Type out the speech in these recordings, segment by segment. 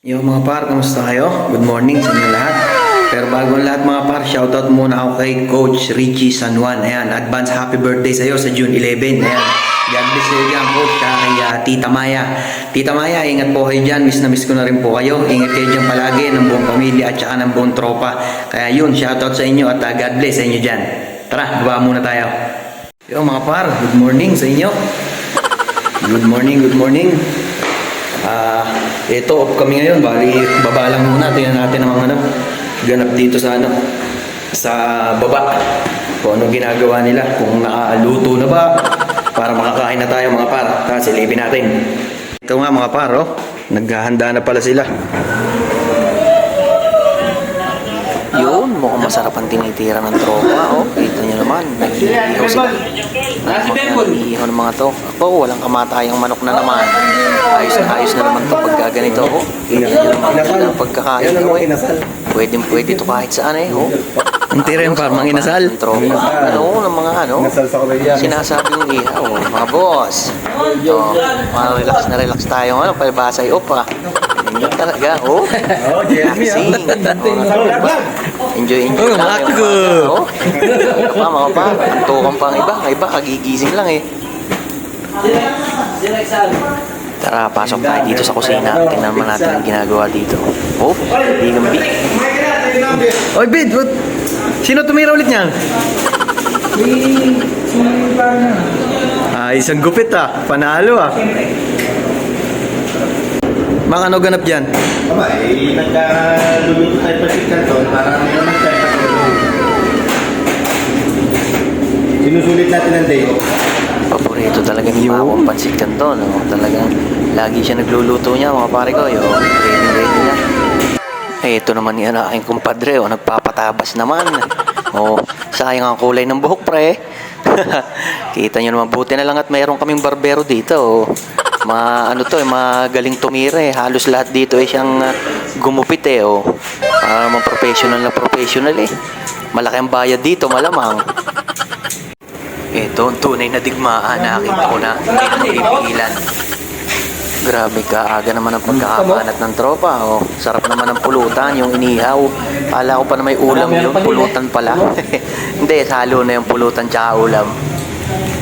Yo mga par, kamusta kayo? Good morning sa inyo lahat. Pero bago ang lahat mga par, shoutout muna ako kay Coach Richie San Juan. Ayan, advance happy birthday sa iyo sa June 11. Ayan, God bless you dyan, Coach. Kaya kay ah, Tita Maya. Tita Maya, ingat po kayo dyan. Miss na miss ko na rin po kayo. Ingat kayo dyan palagi ng buong pamilya at saka ng buong tropa. Kaya yun, shoutout sa inyo at ah, God bless sa inyo dyan. Tara, baba muna tayo. Yo mga par, good morning sa inyo. Good morning, good morning. Ito off kami ngayon. Bali, baba lang muna. Tingnan natin ang mga ano, ganap dito sa ano, sa baba. Kung ano ginagawa nila. Kung nakaluto na ba. Para makakain na tayo mga par. Tara, silipin natin. Ito nga mga par, oh. Naghahanda na pala sila. Yun, mukhang masarap ang tinitira ng tropa. Oh, kita nyo naman. Nag-iihaw sila. Nag-iihaw ng mga to. Ako, walang kamatayang manok na naman. Ayos na ayos na naman to pagka ganito. Oh, kita nyo naman ang pagkakain ko eh. Pwede, pwede to kahit saan eh. Oh. Ang tira yung par, mga inasal. Tropa. Ano, ng mga ano. Sinasabi yung ihaw. Oh, mga boss. Oh, mga relax na relax tayo. Ano, palibasa yung opa. Ganyan talaga. Oh, Oh, Jeremy, ah. Relaxing. Oh, diba? Enjoy, enjoy. Oh, lang mga Oh, Ito pa, mga pa. Tukan pa ang iba. Ang iba, kagigising lang eh. Tara, pasok tayo dito sa kusina. Tingnan naman natin ang ginagawa dito. Oh, hindi ng beat. Oy, Bid! What? Sino tumira ulit niyan? Ah, isang gupit ah. Panalo ah. Mga ano ganap dyan? Aba, eh, nagkaluluto tayo pa si Canton para may naman tayo. Sinusulit natin ang day off. Paborito talaga ni Pao ang pansit canton. No? Talagang lagi siya nagluluto niya mga pare ko. Yo, ready ready niya. Eh, ito naman yan ang aking kumpadre. O, nagpapatabas naman. O, sayang ang kulay ng buhok pre. Kita nyo naman, buti na lang at mayroon kaming barbero dito. O. Ma, ano to, eh, magaling tumira eh. Halos lahat dito eh siyang ah, gumupit eh. O. Para mga professional na professional eh. Malaki ang bayad dito, malamang. Ito ang tunay na digmaan na nakita ko na hindi. Grabe ka, aga naman ang pagkakabanat ng tropa. Oh. Sarap naman ang pulutan, yung inihaw. Kala ko pa na may ulam yung pulutan pala. Hindi, halo na yung pulutan tsaka ulam.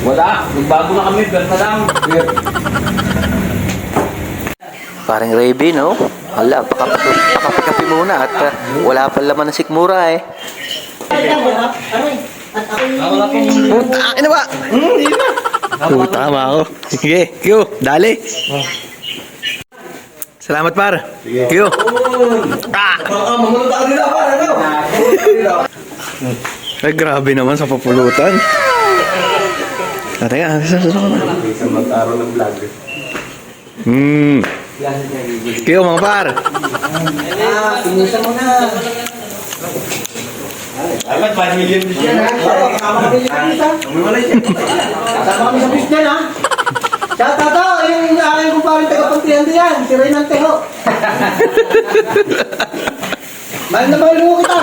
Wala, nagbago na kami, na lang. Parang Raby, no? Hala, pakapikapi muna at uh, wala pa laman ng sikmura eh. Puta, ano ba? Hmm, tama ako. Sige, Q, dali. Salamat par. Q. Ah! Ay, grabe naman sa papulutan. Ah, teka, saan saan ka na? Isang mag-araw ng vlog. Hmm. Q, mga par. Dapat 5 million din yan ha. Umiwalay siya. Kasama kami sa business ha. Shout out to, yung aking kumparing taga-pantihan din yan, si Renan Teho. Mahal na mahal mo kita.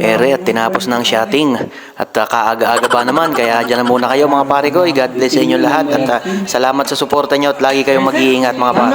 Ere at tinapos ng shotting at uh, kaaga-aga ba naman? Kaya dyan na muna kayo mga pare ko. God bless sa inyo lahat. At uh, salamat sa suporta nyo at lagi kayong mag-iingat mga pare